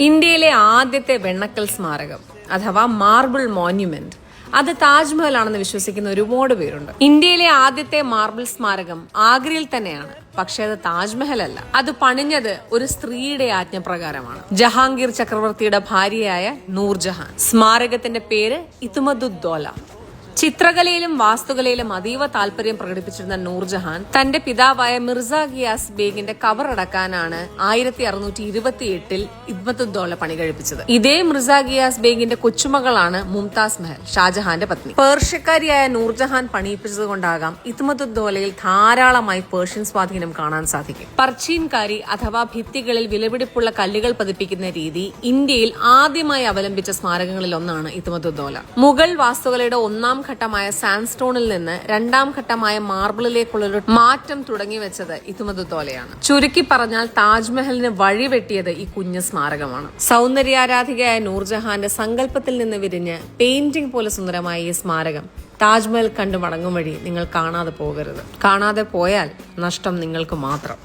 ഇന്ത്യയിലെ ആദ്യത്തെ വെണ്ണക്കൽ സ്മാരകം അഥവാ മാർബിൾ മോന്യുമെന്റ് അത് താജ്മഹൽ ആണെന്ന് വിശ്വസിക്കുന്ന ഒരുപാട് പേരുണ്ട്. ഇന്ത്യയിലെ ആദ്യത്തെ മാർബിൾ സ്മാരകം ആഗ്രയിൽ തന്നെയാണ് പക്ഷെ അത് താജ്മഹൽ അല്ല അത് പണിഞ്ഞത് ഒരു സ്ത്രീയുടെ ആജ്ഞപ്രകാരമാണ്. ജഹാംഗീർ ചക്രവർത്തിയുടെ ഭാര്യയായ നൂർജഹാൻ. സ്മാരകത്തിന്റെ പേര് ഇത്തുമദുദ്ദോല ചിത്രകലയിലും വാസ്തുകലയിലും അതീവ താല്പര്യം പ്രകടിപ്പിച്ചിരുന്ന നൂർജഹാൻ തന്റെ പിതാവായ മിർസ ഗിയാസ് ബേഗിന്റെ കവർ അടക്കാനാണ് ആയിരത്തി അറുന്നൂറ്റി ഇരുപത്തി എട്ടിൽ ഇദ്മത്തുദ്ദോല പണി കഴിപ്പിച്ചത്. ഇതേ മിർസ ഗിയാസ് ബേഗിന്റെ കൊച്ചുമകളാണ് മുംതാസ് മെഹൽ ഷാജഹാന്റെ പത്നി. പേർഷ്യക്കാരിയായ നൂർജഹാൻ പണിയിപ്പിച്ചത് കൊണ്ടാകാം ഇത്മത്തുദ്ദോലയിൽ ധാരാളമായി പേർഷ്യൻ സ്വാധീനം കാണാൻ സാധിക്കും. പർച്ചീൻകാരി അഥവാ ഭിത്തികളിൽ വിലപിടിപ്പുള്ള കല്ലുകൾ പതിപ്പിക്കുന്ന രീതി ഇന്ത്യയിൽ ആദ്യമായി അവലംബിച്ച സ്മാരകങ്ങളിൽ ഒന്നാണ് ഇത്മത്തുദ്ദോല. മുഗൾ വാസ്തുകലയുടെ ഒന്നാം ഘട്ടമായ സാൻഡ്സ്റ്റോണിൽ നിന്ന് രണ്ടാം ഘട്ടമായ മാർബിളിലേക്കുള്ള മാറ്റം തുടങ്ങി വെച്ചത് ഇതുമതുത്തോലയാണ് ചുരുക്കി പറഞ്ഞാൽ താജ്മഹലിന് വഴിവെട്ടിയത് ഈ കുഞ്ഞു സ്മാരകമാണ്. സൗന്ദര്യാരാധികയായ നൂർജഹാന്റെ സങ്കല്പത്തിൽ നിന്ന് വിരിഞ്ഞ് പെയിന്റിംഗ് പോലെ സുന്ദരമായ ഈ സ്മാരകം താജ്മഹൽ കണ്ടു മടങ്ങും വഴി നിങ്ങൾ കാണാതെ പോകരുത്. കാണാതെ പോയാൽ നഷ്ടം നിങ്ങൾക്ക് മാത്രം.